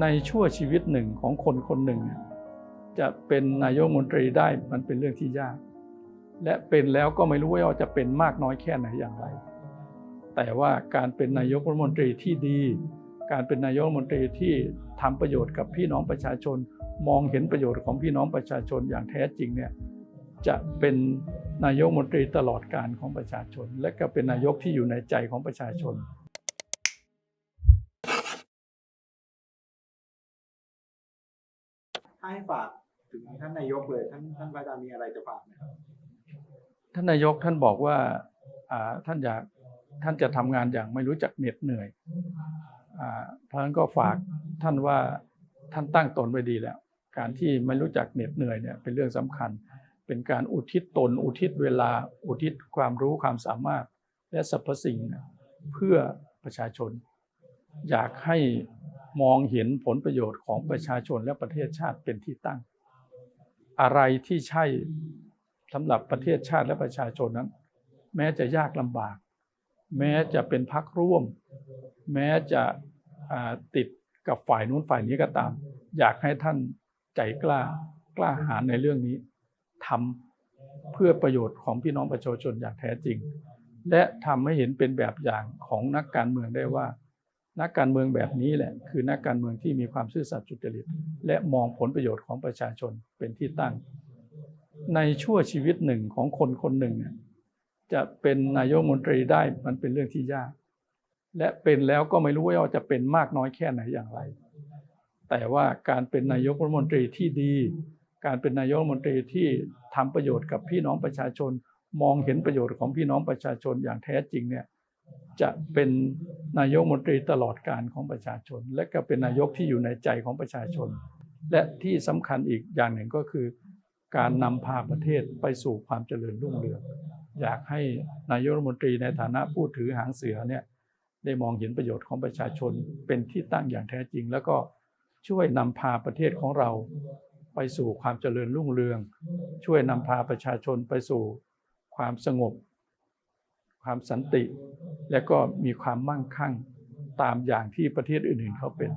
ในชั่วชีวิตหนึ่งของคนคนหนึ่งเนี่ยจะเป็นนายกมนตรีได้มันเป็นเรื่องที่ยาก และเป็นแล้วก็ไม่รู้ว่าจะเป็นมากน้อยแค่ไหนอย่างไร แต่ว่าการเป็นนายกรัฐมนตรีที่ดี การเป็นนายกรัฐมนตรีที่ทำประโยชน์กับพี่น้องประชาชน มองเห็นประโยชน์ของพี่น้องประชาชนอย่างแท้จริงเนี่ยจะเป็นนายกมนตรีตลอดการของประชาชน และก็เป็นนายกที่อยู่ในใจของประชาชน ถ้าให้ฝากถึงท่านนายกเลย ท่านท่านพระอาจารย์มีอะไรจะฝากไหมครับ ท่านนายกท่านบอกว่าอ่าท่านอยากท่านจะทำงานอย่างไม่รู้จักเหน็ดเหนื่อยอ่าเพราะฉะนั้นก็ฝากท่านว่าท่านตั้งตนไว้ดีแล้ว การที่ไม่รู้จักเหน็ดเหนื่อยเนี่ยเป็นเรื่องสำคัญ เป็นการอุทิศตน อุทิศเวลา อุทิศความรู้ความสามารถ และสรรพสิ่ง เพื่อประชาชน อยากให้ มองเห็นผลประโยชน์ของประชาชนและประเทศชาติเป็นที่ตั้ง อะไรที่ใช่สำหรับประเทศชาติและประชาชนนั้น แม้จะยากลำบาก แม้จะเป็นพักร่วม แม้จะติดกับฝ่ายนู้นฝ่ายนี้ก็ตาม อยากให้ท่านใจกล้ากล้าหาญในเรื่องนี้ทำเพื่อประโยชน์ของพี่น้องประชาชนอย่างแท้จริง และทำให้เห็นเป็นแบบอย่างของนักการเมืองได้ว่า นักการเมืองแบบนี้แหละ คือนักการเมืองที่มีความซื่อสัตย์สุจริต และมองผลประโยชน์ของประชาชนเป็นที่ตั้ง ในชั่วชีวิตหนึ่งของคนคนหนึ่งเนี่ยจะเป็นนายกมนตรีได้มันเป็นเรื่องที่ยาก และเป็นแล้วก็ไม่รู้ว่าจะเป็นมากน้อยแค่ไหนอย่างไร แต่ว่าการเป็นนายกรัฐมนตรีที่ดี การเป็นนายกรัฐมนตรีที่ทำประโยชน์กับพี่น้องประชาชน มองเห็นประโยชน์ของพี่น้องประชาชนอย่างแท้จริงเนี่ย จะเป็นนายกมนตรีตลอดการของประชาชน และก็เป็นนายกที่อยู่ในใจของประชาชน และที่สำคัญอีกอย่างหนึ่งก็คือ การนำพาประเทศไปสู่ความเจริญรุ่งเรือง อยากให้นายกรัฐมนตรีในฐานะผู้ถือหางเสือเนี่ยได้มองเห็นประโยชน์ของประชาชนเป็นที่ตั้งอย่างแท้จริง แล้วก็ช่วยนำพาประเทศของเราไปสู่ความเจริญรุ่งเรือง ช่วยนำพาประชาชนไปสู่ความสงบ ความสันติ และก็มีความมั่งคั่งตามอย่างที่ประเทศอื่นๆเขาเป็น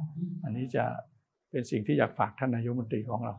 อันนี้จะเป็นสิ่งที่อยากฝากท่านนายกมนตรีของเรา